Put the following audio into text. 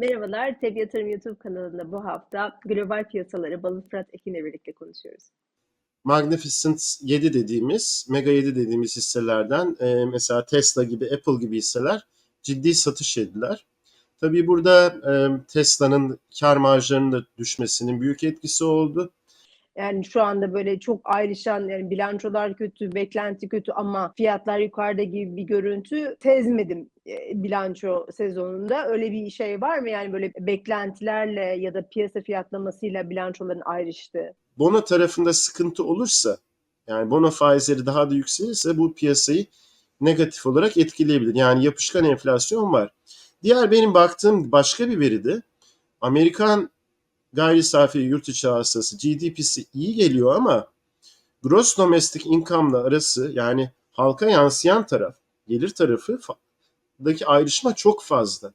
Merhabalar, TEB Yatırım YouTube kanalında bu hafta global piyasaları Balı Fırat Ekin'le birlikte konuşuyoruz. Magnificent 7 dediğimiz, Mega 7 dediğimiz hisselerden e, mesela Tesla gibi, Apple gibi hisseler ciddi satış yediler. Tabii burada e, Tesla'nın kar marjlarının da düşmesinin büyük etkisi oldu. Yani şu anda böyle çok ayrışan yani bilançolar kötü, beklenti kötü ama fiyatlar yukarıda gibi bir görüntü sezmedim e, bilanço sezonunda. Öyle bir şey var mı? Yani böyle beklentilerle ya da piyasa fiyatlamasıyla bilançoların ayrıştığı. Bono tarafında sıkıntı olursa, yani bono faizleri daha da yükselirse bu piyasayı negatif olarak etkileyebilir. Yani yapışkan enflasyon var. Diğer benim baktığım başka bir veri de Amerikan gayri safi yurt içi hasılası GDP'si iyi geliyor ama gross domestic income'la arası yani halka yansıyan taraf, gelir tarafı daki ayrışma çok fazla.